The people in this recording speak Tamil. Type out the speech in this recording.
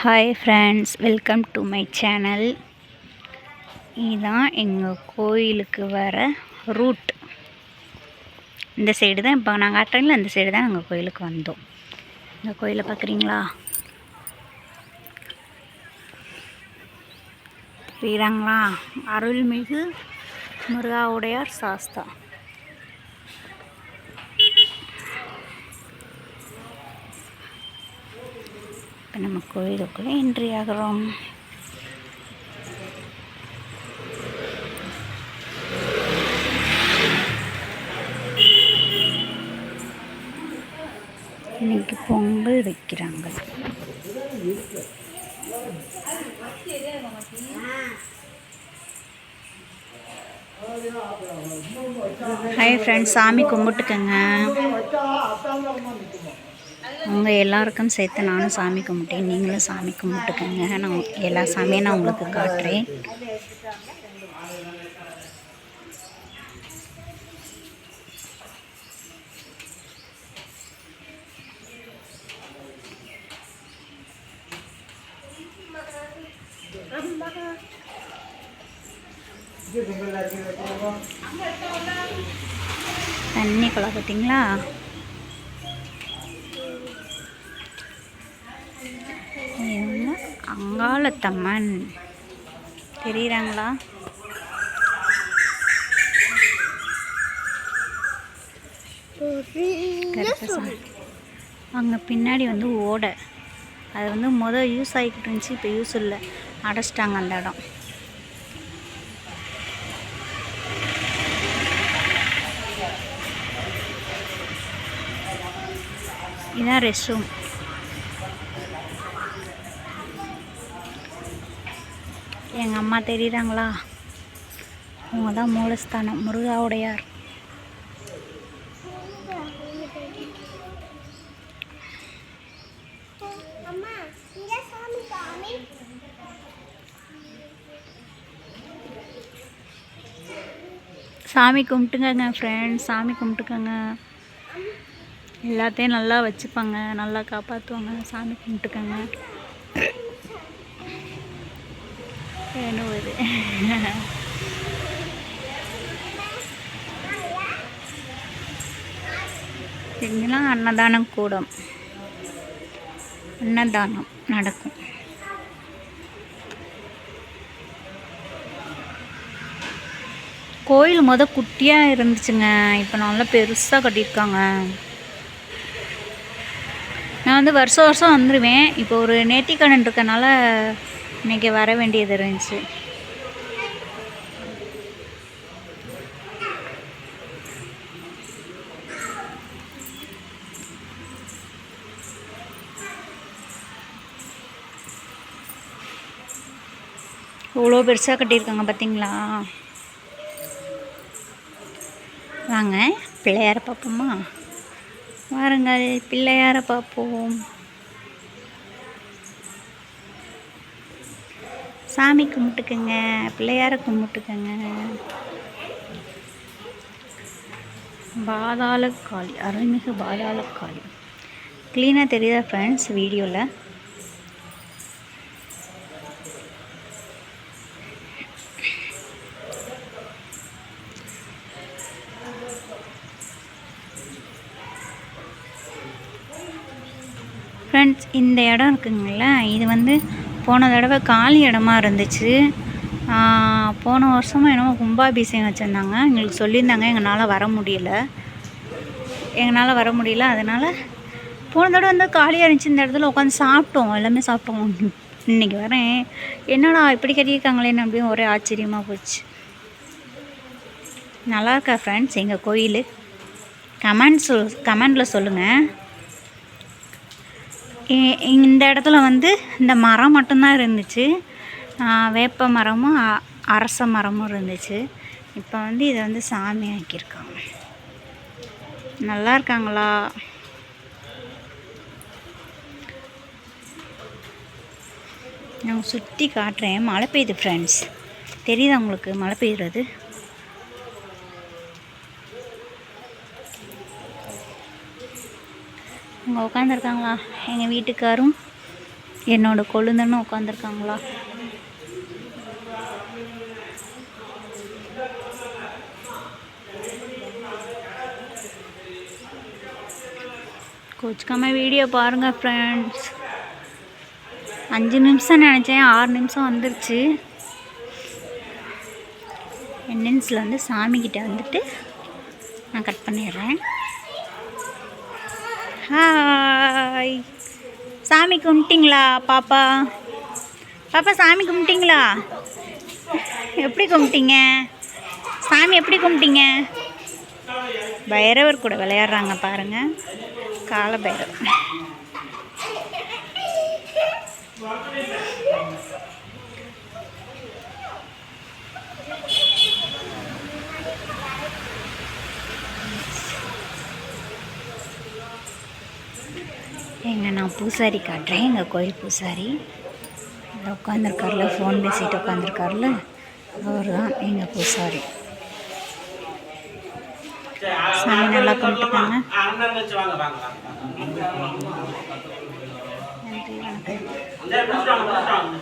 Hi friends welcome to my channel இதுதான் எங்கள் கோயிலுக்கு வர ரூட் இந்த சைடு தான் இப்போ நாங்கள் காட்டுறேன்ல இந்த சைடு தான் எங்கள் கோயிலுக்கு வந்தோம். இந்த கோயிலை பார்க்குறீங்களா? புரியுறாங்களா? அருள்மிகு முருகாவுடையார் சாஸ்தா. கோயிலுக்குள்ளே என்ட்ரி ஆகிறோம் இன்னைக்கு பொங்கல் வைக்கிறாங்க. ஹாய் ஃப்ரெண்ட்ஸ் சாமி கும்பிட்டுக்கங்க. உங்கள் எல்லாருக்கும் சேர்த்து நானும் சாமி கும்பிட்டேன் நீங்களும் சாமி கும்பிட்டுக்கங்க. நான் எல்லா சாமியும் நான் உங்களுக்கு காட்டுறேன். தண்ணி குழா பார்த்தீங்களா அங்காளத்தம்மன். தெரியுறாங்களா? அங்கே பின்னாடி வந்து ஓடை. அது வந்து மொதல் யூஸ் ஆகிக்கிட்டு இருந்துச்சு இப்போ யூஸ் இல்லை. அடைச்சிட்டாங்க அந்த இடம். இதான் ரெஸ்ட் ரூம் எங்கள் அம்மா தெரியுறாங்களா? அவங்க தான் மூலஸ்தானம் முருகாவுடையார். அம்மா இங்க சாமி கும்பிட்டுக்கங்க ஃப்ரெண்ட்ஸ் சாமி கும்பிட்டுக்கங்க. எல்லாத்தையும் நல்லா வச்சுப்பாங்க நல்லா காப்பாற்றுவாங்க சாமி கும்பிட்டுக்கங்க. என்ன இங்கெல்லாம் அன்னதானம் கூடம். அன்னதானம் நடக்கும். கோயில் முத குட்டியாக இருந்துச்சுங்க. இப்போ நல்லா பெருசாக கட்டியிருக்காங்க. நான் வந்து வருஷம் வருஷம் வந்துடுவேன் இப்போ ஒரு நேர்த்திக்கடன் இருக்கனால இன்றைக்கி வர வேண்டியது இருந்துச்சு. இவ்வளோ பெருசாக கட்டியிருக்காங்க பார்த்தீங்களா? வாங்க பிள்ளையார பார்ப்போமா? வாருங்கள் பிள்ளையார பார்ப்போம். சாமி கும்பிட்டுக்கங்க பிள்ளையார கும்பிட்டுக்கங்க. பாதாள காளி அருள்மிகு பாதாள காளி க்ளீனாக தெரியுதா ஃப்ரெண்ட்ஸ் வீடியோவில் ஃப்ரெண்ட்ஸ் இந்த இடம் இருக்குங்கள இது வந்து போன தடவை காலி இடமா இருந்துச்சு. போன வருஷமும் என்னமோ கும்பாபிஷேகம் வச்சுருந்தாங்க. எங்களுக்கு சொல்லியிருந்தாங்க எங்களால் வர முடியல. எங்களால் வர முடியல அதனால் போன தடவை வந்து காலியாக இருந்துச்சு இந்த இடத்துல உட்காந்து சாப்பிட்டோம் எல்லாமே சாப்பிட்டோம். இன்றைக்கி வரேன். என்னடா இப்படி கட்டியிருக்காங்களேன்னு அப்படின்னு ஒரே ஆச்சரியமாக போச்சு. நல்லா இருக்கா ஃப்ரெண்ட்ஸ் எங்கள் கோயில்? கமெண்ட் சொல் கமெண்டில் சொல்லுங்கள் இந்த இடத்துல வந்து இந்த மரம் மட்டும்தான் இருந்துச்சு. வேப்ப மரமும் அ- அரச மரமும் இருந்துச்சு. இப்போ வந்து இதை வந்து சாமி ஆக்கியிருக்காங்க. நல்லா இருக்காங்களா? நான் சுற்றி காட்டுறேன். மழை பெய்யுது ஃப்ரெண்ட்ஸ் தெரியுதா உங்களுக்கு மழை பெய்யுறது? அவங்க உட்காந்துருக்காங்களா? எங்கள் வீட்டுக்காரும் என்னோட கொழுந்தனும் உட்காந்துருக்காங்களா? கோச்சுக்காம வீடியோ பாருங்கள் ஃப்ரெண்ட்ஸ் அஞ்சு நிமிஷம் நினச்சேன் ஆறு நிமிஷம் வந்துருச்சு. என்என்ஸில் வந்து சாமிக்கிட்ட வந்துட்டு நான் கட் பண்ணிடுறேன். ஹாய் சாமி கும்பிட்டிங்களா பாப்பா? பாப்பா சாமி கும்பிட்டிங்களா? எப்படி கும்பிட்டீங்க? சாமி எப்படி கும்பிட்டீங்க? பைரவர் கூட விளையாடுறாங்க பாருங்கள் கால பைரவர் எங்க நான் பூசாரி காட்டுறேன். எங்கள் கோயில் பூசாரி? உட்காந்துருக்காருல ஃபோன் பேசிட்டு உட்காந்துருக்காருல அவர் தான் எங்கள் பூசாரி. சாமி நல்லா கும்பிட்டுக்காங்க. நன்றி வணக்கம்.